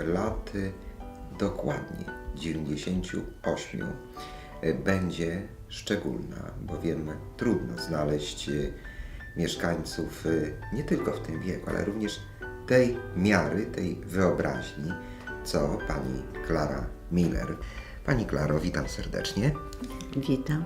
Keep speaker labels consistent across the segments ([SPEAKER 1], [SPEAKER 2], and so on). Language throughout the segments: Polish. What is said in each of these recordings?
[SPEAKER 1] sprzed lat y, dokładnie 98 y, będzie szczególna, bowiem trudno znaleźć y, mieszkańców y, nie tylko w tym wieku, ale również tej miary, tej wyobraźni, co pani Klara Miller. Pani Klaro, witam serdecznie.
[SPEAKER 2] Witam.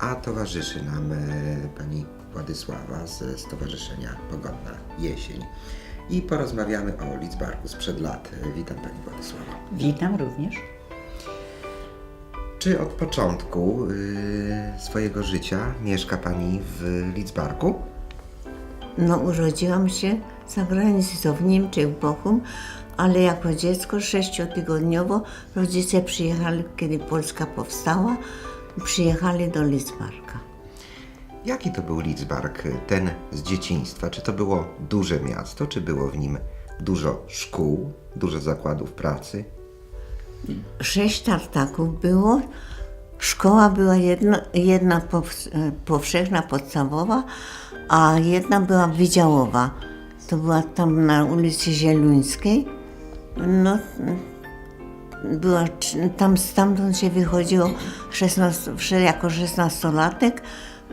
[SPEAKER 1] A towarzyszy nam pani Władysława ze Stowarzyszenia Pogodna Jesień. I porozmawiamy o Lidzbarku sprzed lat. Witam pani Władysława.
[SPEAKER 2] Witam również.
[SPEAKER 1] Czy od początku y, swojego życia mieszka pani w Lidzbarku?
[SPEAKER 2] No, urodziłam się za granicą w Niemczech, w Bochum, ale jako dziecko sześciotygodniowo rodzice przyjechali, kiedy Polska powstała, przyjechali do Lidzbarka.
[SPEAKER 1] Jaki to był Lidzbark, ten z dzieciństwa? Czy to było duże miasto, czy było w nim dużo szkół, dużo zakładów pracy?
[SPEAKER 2] Sześć tartaków było. Szkoła była jedna, jedna pows- powszechna, podstawowa, a jedna była wydziałowa. To była tam na ulicy Zieluńskiej. No, była, tam stamtąd się wychodziło 16, wsze- jako szesnastolatek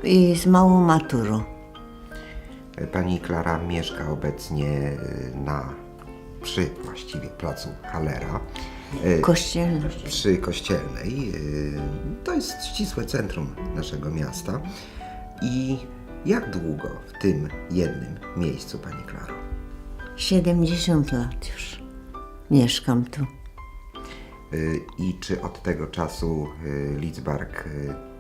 [SPEAKER 2] i z małą maturą.
[SPEAKER 1] Pani Klara mieszka obecnie y, na przy właściwie placu Halera. E,
[SPEAKER 2] Kościelna.
[SPEAKER 1] przy Kościelnej. Yy, To jest ścisłe centrum naszego miasta. I jak długo w tym jednym miejscu, Pani Klaro?
[SPEAKER 2] 70 lat już mieszkam tu.
[SPEAKER 1] I czy od tego czasu Lidzbark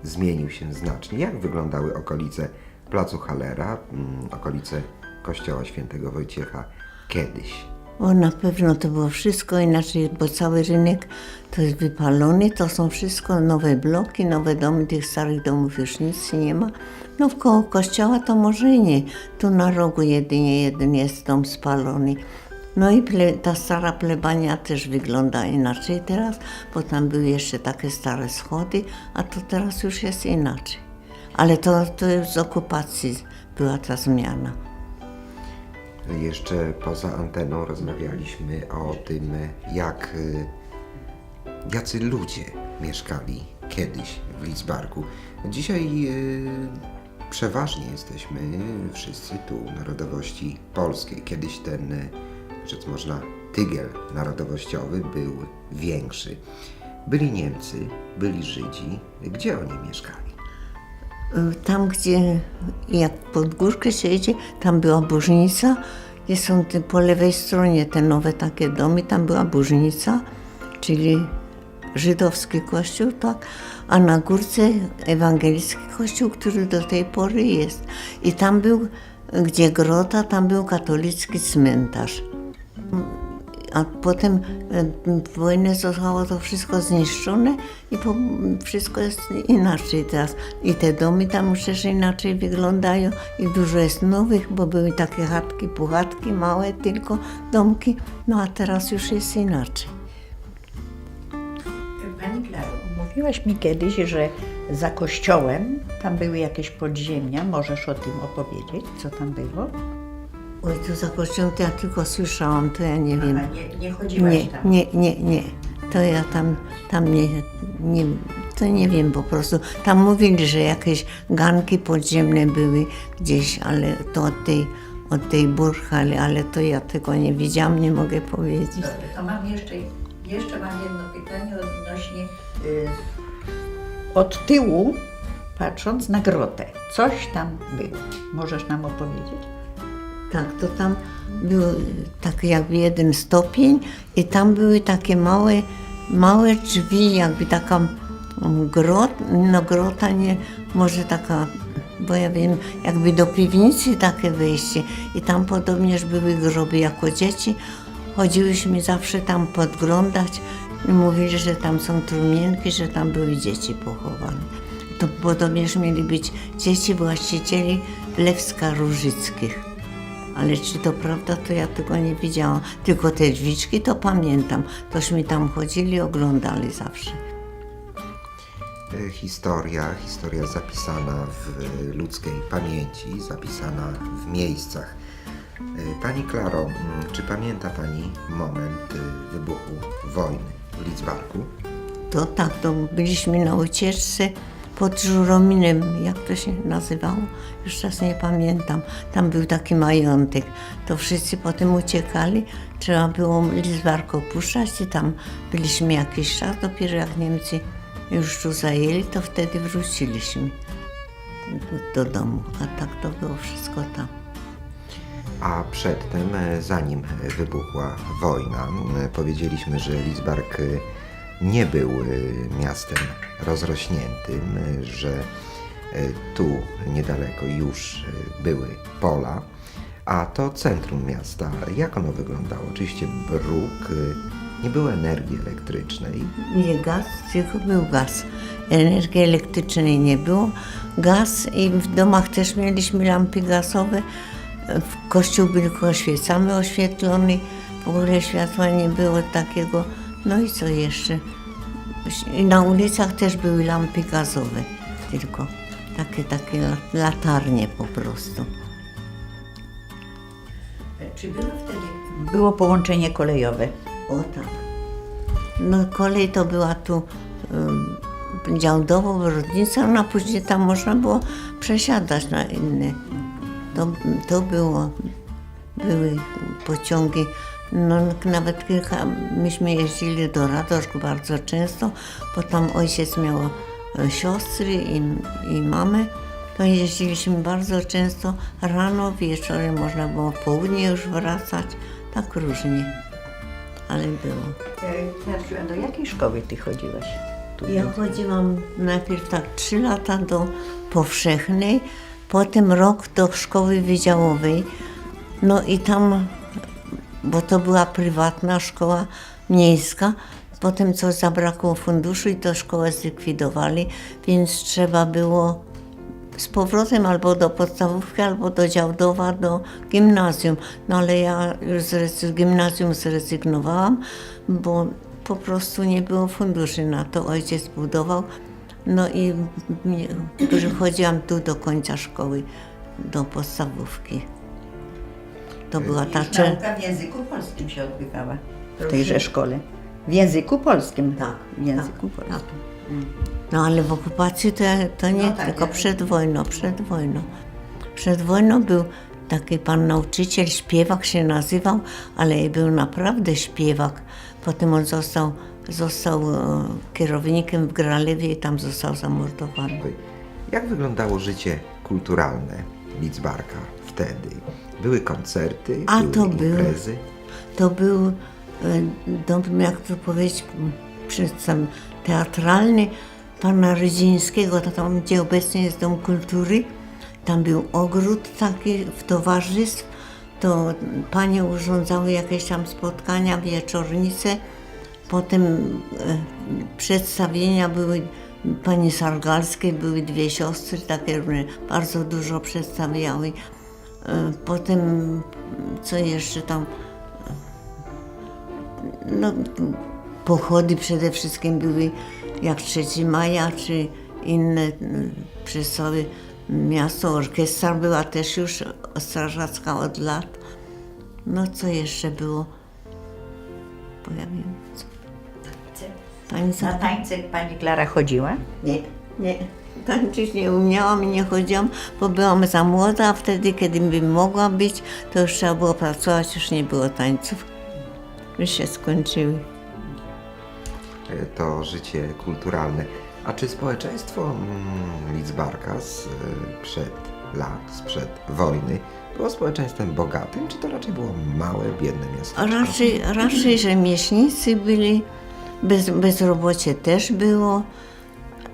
[SPEAKER 1] zmienił się znacznie? Jak wyglądały okolice placu Halera, mm, okolice kościoła świętego Wojciecha kiedyś?
[SPEAKER 2] O, na pewno to było wszystko inaczej, bo cały rynek to jest wypalony, to są wszystko nowe bloki, nowe domy, tych starych domów już nic nie ma. No koło kościoła to może nie, tu na rogu jedynie jeden jest dom spalony. No i ple, ta stara plebania też wygląda inaczej teraz, bo tam były jeszcze takie stare schody, a to teraz już jest inaczej. Ale to, to z okupacji była ta zmiana.
[SPEAKER 1] Jeszcze poza anteną rozmawialiśmy o tym, jak y, jacy ludzie mieszkali kiedyś w Lidzbarku. Dzisiaj y, przeważnie jesteśmy wszyscy tu narodowości polskiej. Kiedyś ten, rzecz można, tygiel narodowościowy był większy. Byli Niemcy, byli Żydzi. Gdzie oni mieszkali?
[SPEAKER 2] Tam, gdzie jak pod górkę się idzie, tam była burznica. Gdzie są te, po lewej stronie te nowe takie domy, tam była burznica, czyli żydowski kościół, tak? A na górce ewangelicki kościół, który do tej pory jest. I tam był, gdzie grota, tam był katolicki cmentarz. A potem e, w wojnie zostało to wszystko zniszczone i po, wszystko jest inaczej teraz. I te domy tam już inaczej wyglądają i dużo jest nowych, bo były takie chatki, puchatki, małe tylko domki, no a teraz już jest inaczej.
[SPEAKER 3] Pani Klaro, mówiłaś mi kiedyś, że za kościołem tam były jakieś podziemia. Możesz o tym opowiedzieć, co tam było?
[SPEAKER 2] Oj, tu za kościołem to ja tylko słyszałam, to ja nie wiem.
[SPEAKER 3] nie, nie chodziłaś
[SPEAKER 2] Nie,
[SPEAKER 3] tam.
[SPEAKER 2] nie, nie, nie. To ja tam, tam nie, nie, to nie wiem po prostu. Tam mówili, że jakieś ganki podziemne były gdzieś, ale to od tej, od tej burchali, ale to ja tego nie widziałam, nie mogę powiedzieć.
[SPEAKER 3] Dobrze, to mam jeszcze, jeszcze mam jedno pytanie odnośnie y, od tyłu, patrząc na grotę. Coś tam było. Możesz nam opowiedzieć?
[SPEAKER 2] Tak, to tam był taki jakby jeden stopień i tam były takie małe, małe drzwi, jakby taka mm, grot, no grota nie, może taka, bo ja wiem, jakby do piwnicy takie wejście i tam podobnież były groby jako dzieci. Chodziłyśmy zawsze tam podglądać i mówili, że tam są trumienki, że tam były dzieci pochowane. To podobnież mieli być dzieci właścicieli Lewska Różyckich. Ale czy to prawda, to ja tego nie widziałam. Tylko te drzwiczki to pamiętam. Tośmy tam chodzili, oglądali zawsze.
[SPEAKER 1] E, Historia, historia zapisana w ludzkiej pamięci, zapisana w miejscach. E, Pani Klaro, czy pamięta Pani moment wybuchu wojny w Lidzbarku?
[SPEAKER 2] To tak, to byliśmy na ucieczce pod Żurominem, jak to się nazywało? Już teraz nie pamiętam. Tam był taki majątek. To wszyscy potem uciekali. Trzeba było Lizbarko opuszczać i tam byliśmy jakiś czas. Dopiero jak Niemcy już tu zajęli, to wtedy wróciliśmy do, do domu. A tak to było wszystko tam.
[SPEAKER 1] A przedtem, e, zanim wybuchła wojna, powiedzieliśmy, że Lidzbark e, nie był e, miastem rozrośniętym, e, że e, tu niedaleko już były pola, a to centrum miasta. Jak ono wyglądało? Oczywiście bruk, nie było energii elektrycznej.
[SPEAKER 2] Nie gaz, tylko był gaz. Energii elektrycznej nie było. Gaz i w domach też mieliśmy lampy gazowe. W kościół był tylko świecamy oświetlony. W ogóle światła nie było takiego. No i co jeszcze? Na ulicach też były lampy gazowe. Tylko takie, takie la- latarnie po prostu.
[SPEAKER 3] Czy było wtedy? Było połączenie kolejowe.
[SPEAKER 2] O tak. No kolej to była tu um, działdowo, Brodnica, no a później tam można było przesiadać na inne. To, to było, były pociągi, no nawet kilka, myśmy jeździli do Radoszku bardzo często, bo tam ojciec miał e, siostry i, i mamę, to jeździliśmy bardzo często, rano, wieczorem można było w południe już wracać, tak różnie, ale było.
[SPEAKER 3] Klausiu, a do jakiej szkoły ty chodziłaś? Tu
[SPEAKER 2] Ja chodziłam najpierw tak trzy lata do powszechnej, potem rok do szkoły wydziałowej. No i tam, bo to była prywatna szkoła miejska, potem coś zabrakło funduszu i to szkołę zlikwidowali, więc trzeba było z powrotem albo do podstawówki, albo do Działdowa, do gimnazjum. No ale ja już z, gimnazjum zrezygnowałam, bo po prostu nie było funduszy na to. Ojciec budował. No i mnie, że chodziłam tu do końca szkoły, do podstawówki. To była ta cze-
[SPEAKER 3] Nauka w języku polskim się odbywała w tejże szkole. W języku polskim.
[SPEAKER 2] Tak,
[SPEAKER 3] W języku
[SPEAKER 2] tak,
[SPEAKER 3] polskim.
[SPEAKER 2] No ale w okupacji to, to nie,
[SPEAKER 3] No tak,
[SPEAKER 2] tylko
[SPEAKER 3] ja-
[SPEAKER 2] przed wojną, przed wojną. Przed wojną był taki pan nauczyciel, śpiewak się nazywał, ale był naprawdę śpiewak. Potem on został, został e, kierownikiem w Gralewie i tam został zamordowany.
[SPEAKER 1] Jak wyglądało życie kulturalne Lidzbarka wtedy? Były koncerty,
[SPEAKER 2] A,
[SPEAKER 1] były
[SPEAKER 2] to
[SPEAKER 1] imprezy.
[SPEAKER 2] To był e, dom, jak to powiedzieć, przedstaw teatralny pana Rydzińskiego, to tam, gdzie obecnie jest Dom Kultury. Tam był ogród taki w towarzystw, to panie urządzały jakieś tam spotkania, wieczornice. Potem e, przedstawienia były pani Sargalskiej, były dwie siostry, takie różne, bardzo dużo przedstawiały. E, Potem, co jeszcze tam, no, pochody przede wszystkim były jak 3 maja, czy inne mm, przez całe miasto. Orkiestra była też już strażacka od lat. No co jeszcze było? Co. Pani
[SPEAKER 3] Na tańce pani Klara chodziła?
[SPEAKER 2] Nie, nie. Tańczyć nie umiałam i nie chodziłam, bo byłam za młoda, a wtedy, kiedy bym mogła być, to już trzeba było pracować, już nie było tańców. Już się skończyły.
[SPEAKER 1] E, To życie kulturalne. A czy społeczeństwo mm, Lidzbarka z, e, przed lat, sprzed wojny było społeczeństwem bogatym, czy to raczej było małe, biedne miasto?
[SPEAKER 2] Raczej, raczej rzemieślnicy byli, bez, bezrobocie też było.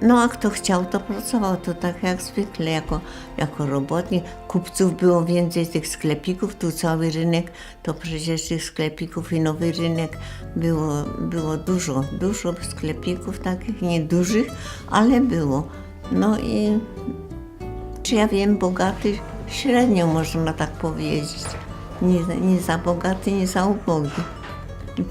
[SPEAKER 2] No a kto chciał, to pracował, to tak jak zwykle, jako, jako robotnik. Kupców było więcej tych sklepików, tu cały rynek, to przecież tych sklepików i nowy rynek było, było dużo, dużo sklepików takich, niedużych, ale było. No i czy ja wiem, bogaty średnio można tak powiedzieć. Nie, nie za bogaty, nie za ubogi.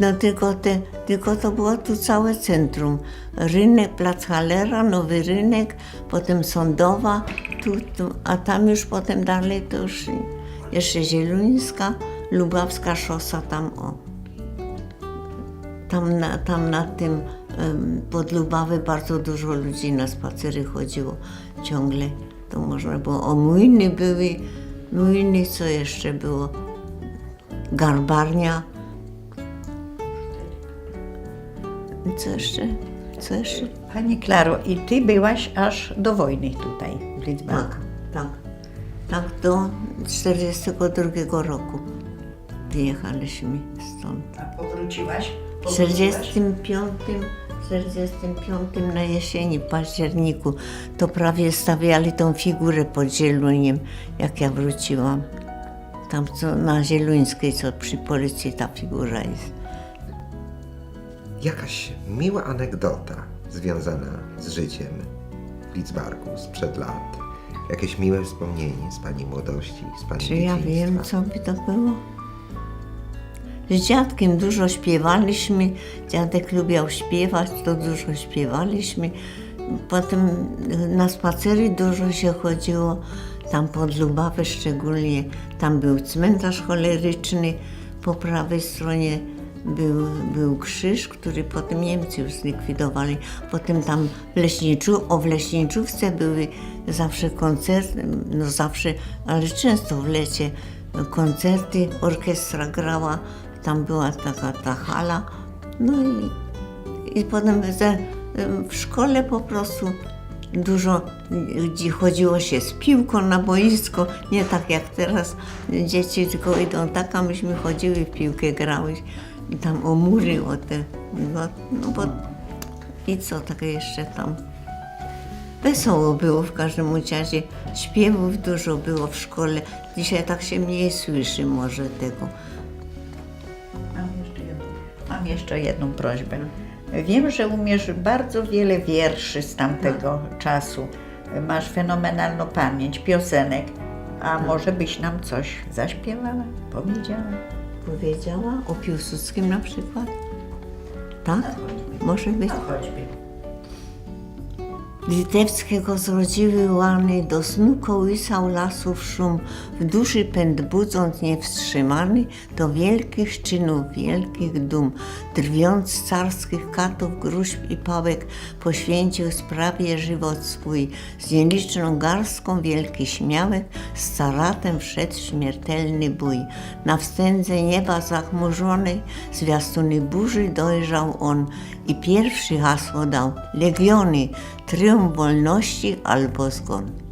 [SPEAKER 2] No tylko, te, tylko to było tu całe centrum. Rynek, Plac Halera, Nowy Rynek, potem Sądowa, tu, tu, a tam już potem dalej to już jeszcze Zieluńska, Lubawska szosa tam o. Tam na, tam na tym pod Lubawy bardzo dużo ludzi na spacery chodziło ciągle. To można było, o młyny były, młyny, co jeszcze było? Garbarnia. Co jeszcze? Co jeszcze?
[SPEAKER 3] Pani Klaro, i ty byłaś aż do wojny tutaj w Lidzbarku.
[SPEAKER 2] Tak, tak. Tak do 42 roku wyjechaliśmy stąd.
[SPEAKER 3] A powróciłaś?
[SPEAKER 2] W 45, 45 na jesieni, w październiku, to prawie stawiali tą figurę pod Zieluniem, jak ja wróciłam. Tam co na Zieluńskiej, co przy policji ta figura jest.
[SPEAKER 1] Jakaś miła anegdota związana z życiem w Lidzbarku sprzed lat. Jakieś miłe wspomnienie z Pani młodości, z Pani
[SPEAKER 2] Czy ja
[SPEAKER 1] dzieciństwa.
[SPEAKER 2] wiem, co by to było? Z dziadkiem dużo śpiewaliśmy. Dziadek lubiał śpiewać, to dużo śpiewaliśmy. Potem na spacery dużo się chodziło. Tam pod Lubawę szczególnie. Tam był cmentarz choleryczny. Po prawej stronie był, był krzyż, który potem Niemcy już zlikwidowali. Potem tam w Leśniczu, o w Leśniczówce były zawsze koncerty, no zawsze, ale często w lecie koncerty, orkiestra grała, tam była taka ta hala. No i, i potem w szkole po prostu dużo chodziło się z piłką na boisko, nie tak jak teraz dzieci tylko idą tak, a myśmy chodziły w piłkę, grały tam o mury, o te, no, no bo i co takie jeszcze tam. Wesoło było w każdym razie, śpiewów dużo było w szkole, dzisiaj tak się mniej słyszy może tego.
[SPEAKER 3] Mam jeszcze, jedną, mam jeszcze jedną prośbę. Wiem, że umiesz bardzo wiele wierszy z tamtego czasu. Masz fenomenalną pamięć, piosenek. A może byś nam coś zaśpiewała, powiedziała?
[SPEAKER 2] Powiedziała o Piłsudskim na przykład? Tak? Może być. Litewskiego zrodziły łany, do snu kołysał lasów szum, w duszy pęd budząc niewstrzymany, do wielkich czynów, wielkich dum, drwiąc carskich katów, gruźb i pałek, poświęcił sprawie żywot swój, z nieliczną garstką wielki śmiałek, z caratem wszedł śmiertelny bój. Na wstędze nieba zachmurzonej, zwiastuny burzy dojrzał on. I pierwszy hasło dał, legiony, triumf wolności albo zgon.